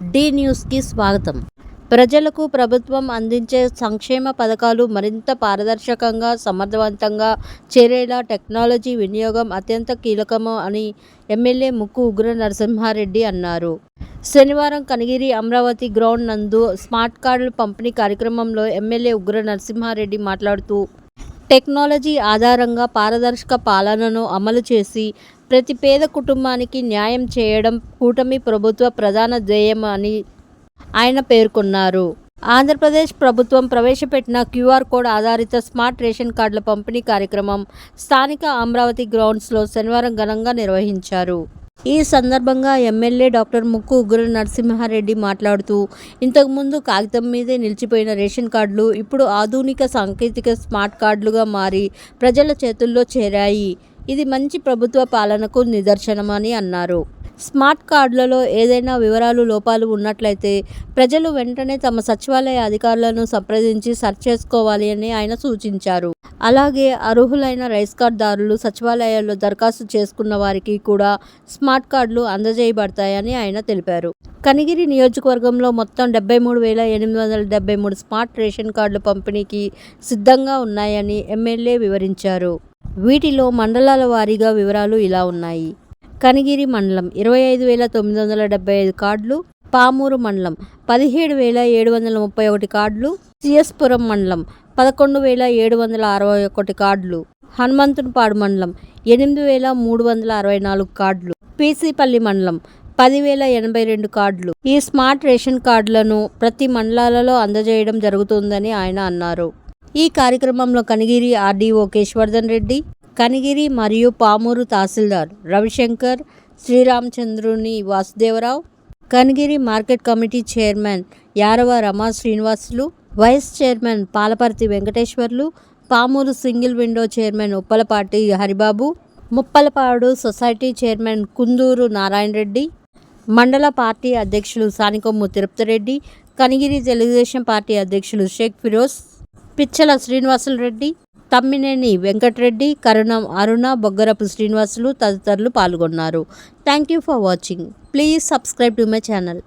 D న్యూస్కి స్వాగతం. ప్రజలకు ప్రభుత్వం అందించే సంక్షేమ పథకాలు మరింత పారదర్శకంగా సమర్థవంతంగా చేరేలా టెక్నాలజీ వినియోగం అత్యంత కీలకము అని ఎమ్మెల్యే ముక్కు ఉగ్ర నరసింహారెడ్డి అన్నారు. శనివారం కనిగిరి అమరావతి గ్రౌండ్ నందు స్మార్ట్ కార్డుల పంపిణీ కార్యక్రమంలో ఎమ్మెల్యే ఉగ్ర నరసింహారెడ్డి మాట్లాడుతూ టెక్నాలజీ ఆధారంగా పారదర్శక పాలనను అమలు చేసి ప్రతి పేద కుటుంబానికి న్యాయం చేయడం కూటమి ప్రభుత్వ ప్రధాన ధ్యేయం అని ఆయన పేర్కొన్నారు. ఆంధ్రప్రదేశ్ ప్రభుత్వం ప్రవేశపెట్టిన క్యూఆర్ కోడ్ ఆధారిత స్మార్ట్ రేషన్ కార్డుల పంపిణీ కార్యక్రమం స్థానిక అమరావతి గ్రౌండ్స్లో శనివారం ఘనంగా నిర్వహించారు. ఈ సందర్భంగా ఎమ్మెల్యే డాక్టర్ ముక్కు ఉగ్ర నరసింహారెడ్డి మాట్లాడుతూ ఇంతకుముందు కాగితం మీదే నిలిచిపోయిన రేషన్ కార్డులు ఇప్పుడు ఆధునిక సాంకేతిక స్మార్ట్ కార్డులుగా మారి ప్రజల చేతుల్లో చేరాయి. ఇది మంచి ప్రభుత్వ పాలనకు నిదర్శనమని అన్నారు. స్మార్ట్ కార్డులలో ఏదైనా వివరాలు లోపాలు ఉన్నట్లయితే ప్రజలు వెంటనే తమ సచివాలయ అధికారులను సంప్రదించి సర్చ్ చేసుకోవాలి అని ఆయన సూచించారు. అలాగే అర్హులైన రైస్ కార్డుదారులు సచివాలయాల్లో దరఖాస్తు చేసుకున్న వారికి కూడా స్మార్ట్ కార్డులు అందజేయబడతాయని ఆయన తెలిపారు. కనిగిరి నియోజకవర్గంలో మొత్తం డెబ్బై మూడు వేల ఎనిమిది వందల డెబ్బై మూడు స్మార్ట్ రేషన్ కార్డుల పంపిణీకి సిద్ధంగా ఉన్నాయని ఎమ్మెల్యే వివరించారు. వీటిలో మండలాల వారీగా వివరాలు ఇలా ఉన్నాయి. కనిగిరి మండలం ఇరవై ఐదు వేల తొమ్మిది వందల డెబ్బై ఐదు కార్డులు పామూరు మండలం పదిహేడు వేల ఏడు వందల ముప్పై ఒకటి కార్డులు సిఎస్పురం మండలం పదకొండు వేల ఏడు వందల అరవై ఒకటి కార్డులు హనుమంతునిపాడు మండలం ఎనిమిది వేల మూడు వందల అరవై నాలుగు కార్డులు పీసీపల్లి మండలం పదివేల ఎనభై రెండు కార్డులు ఈ స్మార్ట్ రేషన్ కార్డులను ప్రతి మండలాలలో అందజేయడం జరుగుతుందని ఆయన అన్నారు. ఈ కార్యక్రమంలో కనిగిరి ఆర్డీఓ కేశవర్ధన్ రెడ్డి కనిగిరి మరియు పామూరు తహసీల్దార్ Ravishankar Sriramachandruni Vasudevarao Kanigiri market committee chairman Yarava Rama Srinivasulu vice chairman Palaparthi Venkateswarlu Pamuru single window chairman Uppalapati Haribabu Muppalapadu society chairman Kunduru Narayana Reddy మండల పార్టీ అధ్యక్షులు సానికొమ్ము తిరుపతిరెడ్డి కనిగిరి తెలుగుదేశం పార్టీ అధ్యక్షులు షేక్ ఫిరోజ్ పిచ్చల శ్రీనివాసులు రెడ్డి తమ్మినేని వెంకటరెడ్డి కరుణం అరుణ బొగ్గరపు శ్రీనివాసులు తదితరులు పాల్గొన్నారు. Thank you for watching please subscribe to my channel